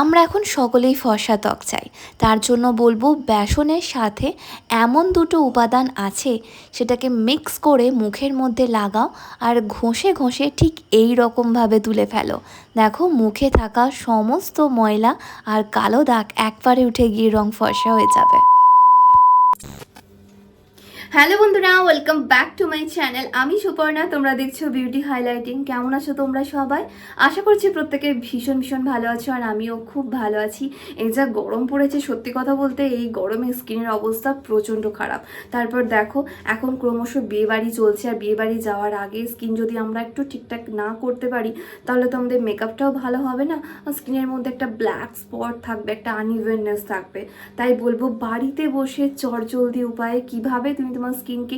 আমরা এখন সকলেই ফর্সা ত্বক চাই। তার জন্য বলব বেসনের সাথে এমন দুটো উপাদান আছে সেটাকে মিক্স করে মুখের মধ্যে লাগাও আর ঘষে ঘষে ঠিক এই রকমভাবে তুলে ফেলো। দেখো মুখে থাকা সমস্ত ময়লা আর কালো দাগ একবারে উঠে গিয়ে রং ফর্সা হয়ে যাবে। হ্যালো বন্ধুরা, welcome back to my channel. আমি সুপর্ণা, তোমরা দেখছ বিউটি হাইলাইটিং। কেমন আছো তোমরা সবাই? আশা করছি প্রত্যেকে ভীষণ ভীষণ ভালো আছো আর আমিও খুব ভালো আছি। এই যা গরম পড়েছে, সত্যি কথা বলতে এই গরমে স্কিনের অবস্থা প্রচণ্ড খারাপ। তারপর দেখো, এখন ক্রমশ বিয়েবাড়ি চলছে আর বিয়েবাড়ি যাওয়ার আগে স্কিন যদি আমরা একটু ঠিকঠাক না করতে পারি, তাহলে তো আমাদের মেকআপটাও ভালো হবে না। স্কিনের মধ্যে একটা ব্ল্যাক স্পট থাকবে, একটা আনইভেননেস থাকবে। তাই বলব, বাড়িতে বসে চটজলদি উপায়ে কীভাবে তুমি তোমার স্কিনকে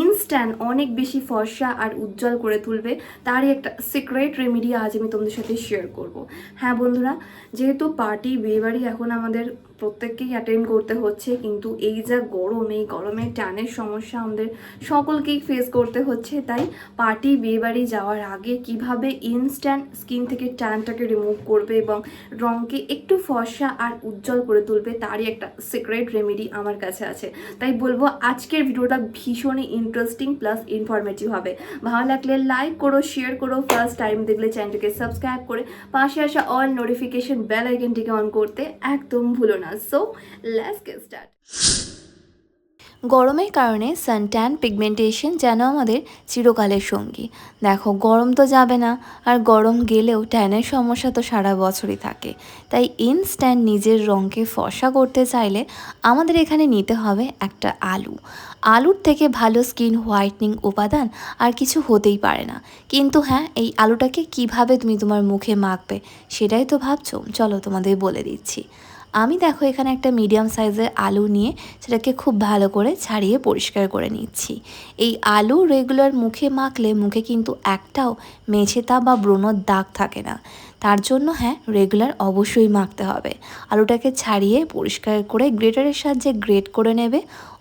ইনস্ট্যান্ট অনেক বেশি ফর্সা আর উজ্জ্বল করে তুলবে। তারই একটা সিক্রেট রেমেডি আজ আমি তোমাদের সাথে শেয়ার করব। হ্যাঁ বন্ধুরা, যেহেতু পার্টি বিয়েবাড়ি এখন আমাদের প্রত্যেককেই অ্যাটেন্ড করতে হচ্ছে, কিন্তু এই যা গরম, এই গরমে টানের সমস্যা আমাদের সকলকেই ফেস করতে হচ্ছে, তাই পার্টি বিয়েবাড়ি যাওয়ার আগে কীভাবে ইনস্ট্যান্ট স্কিন থেকে ট্যানটাকে রিমুভ করবে এবং রঙকে একটু ফর্সা আর উজ্জ্বল করে তুলবে, তারই একটা সিক্রেট রেমেডি আমার কাছে আছে। তাই বলব, আজকের ভিডিওটা ভীষণই ইন্টারেস্টিং প্লাস ইনফরমেটিভ হবে। ভালো লাগলে লাইক করো শেয়ার করো ফার্স্ট টাইম দেখলে চ্যানেলটিকে সাবস্ক্রাইব করে পাশে আসা অল নোটিফিকেশন বেল আইকনটিকে অন করতে একদম ভুলো না। সো লেটস গেট স্টার্ট গরমের কারণে সানট্যান পিগমেন্টেশন যেন আমাদের চিরকালের সঙ্গী। দেখো, গরম তো যাবে না, আর গরম গেলেও ট্যানের সমস্যা তো সারা বছরই থাকে। তাই ইনস্ট্যান্ট নিজের রঙকে ফর্সা করতে চাইলে আমাদের এখানে নিতে হবে একটা আলু। আলুর থেকে ভালো স্কিন হোয়াইটনিং উপাদান আর কিছু হতেই পারে না। কিন্তু হ্যাঁ এই আলুটাকে কীভাবে তুমি তোমার মুখে মাখবে, সেটাই তো ভাবছ? চলো তোমাদের বলে দিচ্ছি। আমি দেখো এখানে একটা মিডিয়াম সাইজের আলু নিয়ে সেটাকে খুব ভালো করে ছাড়িয়ে পরিষ্কার করে নিচ্ছি। এই আলু রেগুলার মুখে মাখলে মুখে কিন্তু একটাও মেঝেতা বা ব্রণর দাগ থাকে না। তার জন্য হ্যাঁ রেগুলার অবশ্যই মাখতে হবে। আলুটাকে ছাড়িয়ে পরিষ্কার করে গ্রেটারের সাহায্যে গ্রেট করে নেবে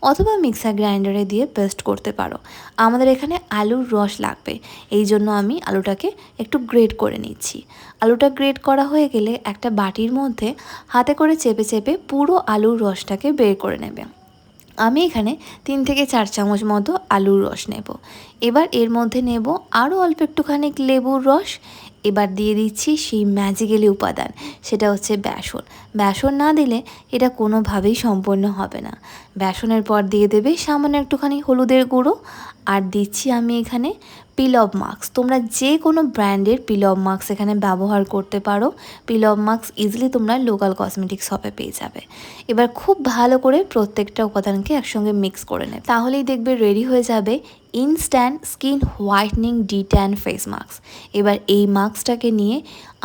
অথবা মিক্সার গ্রাইন্ডারে দিয়ে পেস্ট করতে পারো। আমাদের এখানে আলুর রস লাগবে, এই জন্য আমি আলুটাকে একটু গ্রেট করে নিচ্ছি। আলুটা গ্রেট করা হয়ে গেলে একটা বাটির মধ্যে হাতে করে চেপে চেপে পুরো আলুর রসটাকে বের করে নেবে। আমি এখানে তিন থেকে চার চামচ মতো আলুর রস নেব। এবার এর মধ্যে নেব আরও অল্প একটুখানি লেবুর রস এবার দিয়ে দিচ্ছি সেই ম্যাজিক্যালি উপাদান, সেটা হচ্ছে বেসন। বেসন না দিলে এটা কোনোভাবেই সম্পন্ন হবে না। বেসনের পর দিয়ে দেবে সামান্য একটুখানি হলুদের গুঁড়ো, আর দিচ্ছি আমি এখানে পিলব মাস্ক তোমরা যে কোনো ব্র্যান্ডের পিলব মাস্ক এখানে ব্যবহার করতে পারো। পিলব মাস্ক ইজিলি তোমরা লোকাল কসমেটিক্স শপে পেয়ে যাবে। এবার খুব ভালো করে প্রত্যেকটা উপাদানকে একসঙ্গে মিক্স করে নেবে। তাহলেই দেখবে রেডি হয়ে যাবে instant skin whitening de tan face mask এবার এই মাস্কটাকে নিয়ে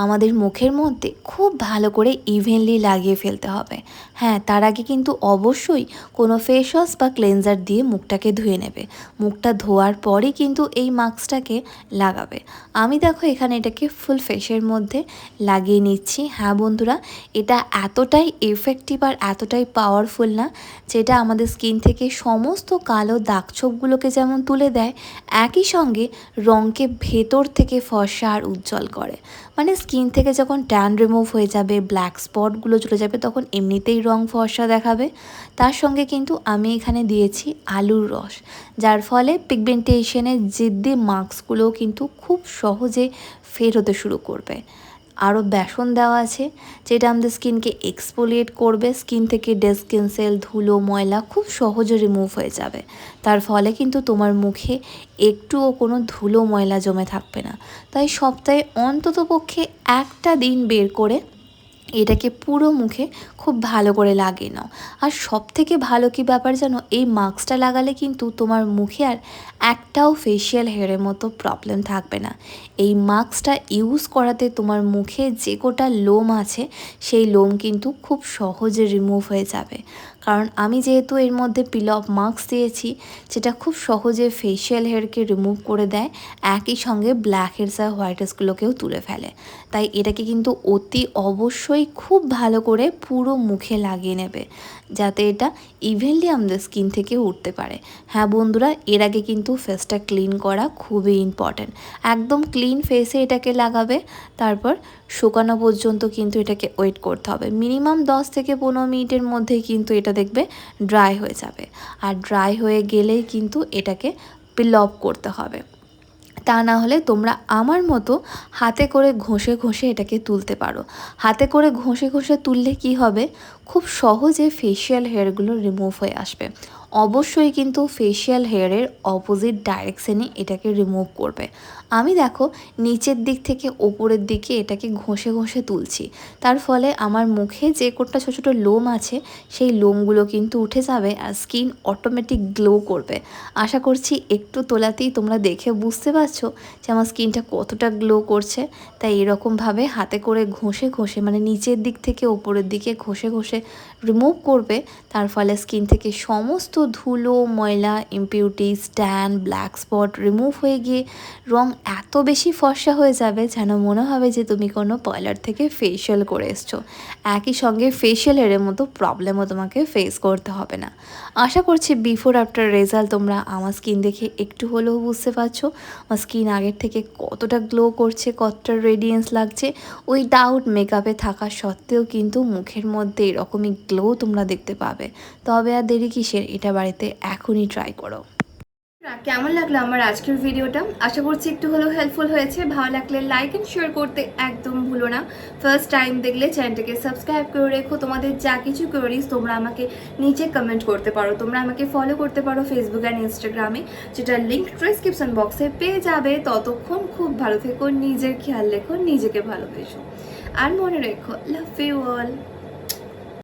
আমাদের মুখের মধ্যে খুব ভালো করে ইভেনলি লাগিয়ে ফেলতে হবে। হ্যাঁ তার আগে কিন্তু অবশ্যই কোনো ফেস ওয়াশ বা ক্লেনজার দিয়ে মুখটাকে ধুয়ে নেবে। মুখটা ধোয়ার পরই কিন্তু এই মাস্কটাকে লাগাবে। আমি দেখো এখানে এটাকে ফুল ফেসের মধ্যে লাগিয়ে নিচ্ছি। হ্যাঁ বন্ধুরা, এটা এতটাই এফেক্টিভ আর এতটাই পাওয়ারফুল না, যেটা আমাদের স্কিন থেকে সমস্ত কালো দাগছোপগুলোকে যেমন তুলে দেয়, একই সঙ্গে রঙকে ভেতর থেকে ফর্সা আর উজ্জ্বল করে। মানে স্কিন থেকে যখন ট্যান রিমুভ হয়ে যাবে ব্ল্যাক স্পটগুলো চলে যাবে, তখন এমনিতেই রং ফর্সা দেখাবে। তার সঙ্গে কিন্তু আমি এখানে দিয়েছি আলুর রস, যার ফলে পিগমেন্টেশনের জিদ্দি মার্কসগুলোও কিন্তু খুব সহজে ফের হতে শুরু করবে। আরও বেসন দেওয়া আছে, যেটা আমাদের স্কিনকে এক্সপোলিয়েট করবে। স্কিন থেকে ডেড স্কিন সেল, ধুলো, ময়লা খুব সহজে রিমুভ হয়ে যাবে। তার ফলে কিন্তু তোমার মুখে একটুও কোনো ধুলো, ময়লা জমে থাকবে না। তাই সপ্তাহে অন্তত পক্ষে একটা দিন বের করে এটাকে পুরো মুখে খুব ভালো করে লাগিয়ে নাও। আর সব থেকে ভালো কি ব্যাপার জানো? এই মাস্কটা লাগালে কিন্তু তোমার মুখে আর একটাও ফেসিয়াল হেয়ারের মতো প্রবলেম থাকবে না। এই মাস্কটা ইউজ করাতে তোমার মুখে যে কোটা লোম আছে, সেই লোম কিন্তু খুব সহজে রিমুভ হয়ে যাবে। কারণ আমি যেহেতু এর মধ্যে পিল অফ মাস্ক দিয়েছি, যেটা খুব সহজে ফেসিয়াল হেয়ারকে রিমুভ করে দেয়, একই সঙ্গে ব্ল্যাক হেডস আর হোয়াইট হেডসগুলোকেও তুলে ফেলে। তাই এটাকে কিন্তু অতি অবশ্যই খুব ভালো করে পুরো মুখে লাগিয়ে নেবে, যাতে এটা ইভেনলি আমাদের স্কিন থেকে উঠতে পারে। হ্যাঁ বন্ধুরা, এর আগে কিন্তু ফেসটা ক্লিন করা খুবই ইম্পর্ট্যান্ট একদম ক্লিন ফেসে এটাকে লাগাবে, তারপর শুকানো পর্যন্ত কিন্তু এটাকে ওয়েট করতে হবে। মিনিমাম দশ থেকে পনেরো মিনিটের মধ্যে কিন্তু এটা দেখবে ড্রাই হয়ে যাবে। আর ড্রাই হয়ে গেলেই কিন্তু এটাকে পিলপ করতে হবে। তা না হলে তোমরা আমার মতো হাতে করে ঘষে ঘষে এটাকে তুলতে পারো। হাতে করে ঘষে ঘষে তুললে কি হবে? খুব সহজে ফেশিয়াল হেয়ারগুলো রিমুভ হয়ে আসবে। অবশ্যই কিন্তু ফেশিয়াল হেয়ারের অপোজিট ডাইরেকশনে এটাকে রিমুভ করবে। আমি দেখো নিচের দিক থেকে ওপরের দিকে এটাকে ঘষে ঘষে তুলছি। তার ফলে আমার মুখে যে কোটা ছোটো ছোটো লোম আছে, সেই লোমগুলো কিন্তু উঠে যাবে আর স্কিন অটোমেটিক গ্লো করবে। আশা করছি একটু তোলাতেই তোমরা দেখে বুঝতে পারছ যে আমার স্কিনটা কতটা গ্লো করছে। তাই এরকমভাবে হাতে করে ঘষে ঘষে মানে নিচের দিক থেকে ওপরের দিকে ঘষে ঘষে রিমুভ করবে, তার ফলে স্কিন থেকে সমস্ত ধুলো, ময়লা ইম্পিউরিটি স্ট্যান ব্ল্যাক স্পট রিমুভ হয়ে গিয়ে রং এত বেশি ফর্সা হয়ে যাবে যেন মনে হবে যে তুমি কোনো পার্লার থেকে ফেশিয়াল করে এসছো। একই সঙ্গে ফেশিয়ালের মতো প্রবলেমও তোমাকে ফেস করতে হবে না। আশা করছি বিফোর আফটার রেজাল্ট তোমরা আমার স্কিন দেখে একটু হলেও বুঝতে পারছ। আমার স্কিন আগের থেকে কতটা গ্লো করছে, কতটা রেডিয়েন্স লাগছে। ওই ডাউট মেকআপে থাকা সত্ত্বেও কিন্তু মুখের মধ্যে এরকমই গ্লো তোমরা দেখতে পাবে। তবে আর দেরি কিসের? এটা বাড়িতে এখনই ট্রাই করো। কেমন লাগল আমার আজকের ভিডিওটা? আশা করছি একটু হলেও হেল্পফুল হয়েছে। ভালো লাগলে লাইক অ্যান্ড শেয়ার করতে একদম ভুলো না। ফার্স্ট টাইম দেখলে চ্যানেলটাকে সাবস্ক্রাইব করে রেখো। তোমাদের যা কিছু কোয়ারিজ তোমরা আমাকে নিচে কমেন্ট করতে পারো। তোমরা আমাকে ফলো করতে পারো ফেসবুক অ্যান্ড ইনস্টাগ্রামে যেটা লিঙ্ক ডিসক্রিপশন বক্সে পেয়ে যাবে। ততক্ষণ খুব ভালো থেকো, নিজের খেয়াল রেখো, নিজেকে ভালোবেসো। আর মনে রেখো লাভ ইউ অল